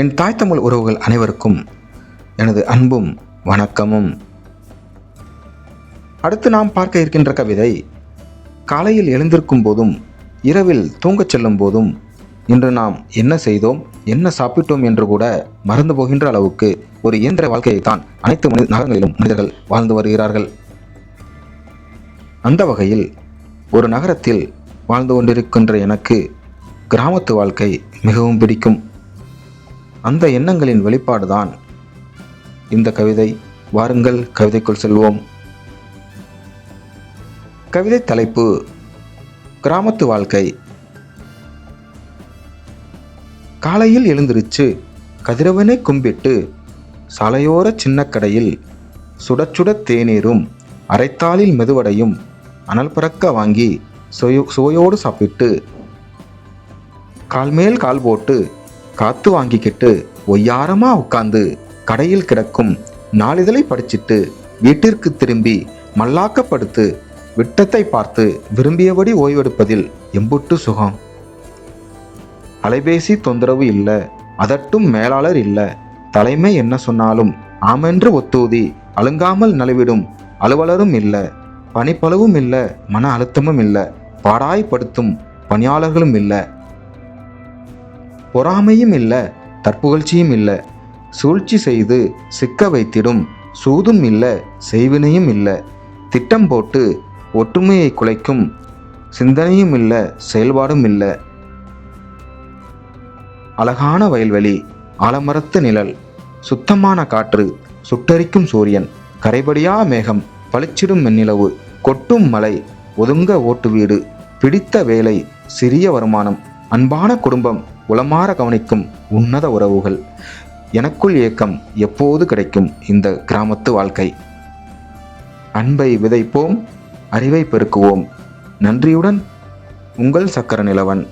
என் தாய் தமிழ் உறவுகள் அனைவருக்கும் எனது அன்பும் வணக்கமும். அடுத்து நாம் பார்க்க இருக்கின்ற கவிதை காலையில் எழுந்திருக்கும் போதும் இரவில் தூங்கச் செல்லும் போதும் இன்று நாம் என்ன செய்தோம் என்ன சாப்பிட்டோம் என்று கூட மறந்து போகின்ற அளவுக்கு ஒரு இயந்திர வாழ்க்கையை தான் அனைத்து மனித நகரங்களிலும் மனிதர்கள் வாழ்ந்து வருகிறார்கள். அந்த வகையில் ஒரு நகரத்தில் வாழ்ந்து கொண்டிருக்கின்ற எனக்கு கிராமத்து வாழ்க்கை மிகவும் பிடிக்கும். அந்த எண்ணங்களின் வெளிப்பாடுதான் இந்த கவிதை. வாருங்கள் கவிதைக்குள் செல்வோம். கவிதை தலைப்பு கிராமத்து வாழ்க்கை. காலையில் எழுந்திருச்சு கதிரவனை கும்பிட்டு சாலையோர சின்ன கடையில் சுட சுட தேநீரும் அரைத்தாளில் மெதுவடையும் அனல் பறக்க வாங்கி சுவையோடு சாப்பிட்டு கால் மேல் கால் போட்டு காத்து வாங்கிக்கிட்டு ஒய்யாரமா உட்காந்து கடையில் கிடக்கும் நாளிதழை படிச்சிட்டு வீட்டிற்கு திரும்பி மல்லாக்கப்படுத்து விட்டத்தை பார்த்து விரும்பியபடி ஓய்வெடுப்பதில் எம்புட்டு சுகம். அலைபேசி தொந்தரவு இல்லை அதட்டும் மேலாளர் இல்லை. தலைமை என்ன சொன்னாலும் ஆமென்று ஒத்தூதி அழுங்காமல் நழுவிடும் அலுவலரும் இல்லை பனிப்பளவும் இல்லை மன அழுத்தமும் இல்லை பாடாய்படுத்தும் பணியாளர்களும் இல்லை. பொறாமையும் இல்லை தற்புகழ்ச்சியும் இல்லை. சூழ்ச்சி செய்து சிக்க வைத்திடும் சூதும் இல்லை செய்வினையும் இல்லை. திட்டம் போட்டு ஒற்றுமையை குலைக்கும் சிந்தனையும் இல்லை செயல்பாடும் இல்லை. அழகான வயல்வெளி ஆலமரத்து நிழல் சுத்தமான காற்று சுட்டரிக்கும் சூரியன் கரைபடியா மேகம் பளிச்சிடும் மென்னிலவு கொட்டும் மலை ஒதுங்க ஓட்டு வீடு பிடித்த வேலை சிறிய வருமானம் அன்பான குடும்பம் உளமாற கவனிக்கும் உன்னத உறவுகள். எனக்குள் ஏக்கம் எப்போது கிடைக்கும் இந்த கிராமத்து வாழ்க்கை? அன்பை விதைப்போம் அறிவை பெருக்குவோம். நன்றியுடன் உங்கள் சக்கர நிலவன்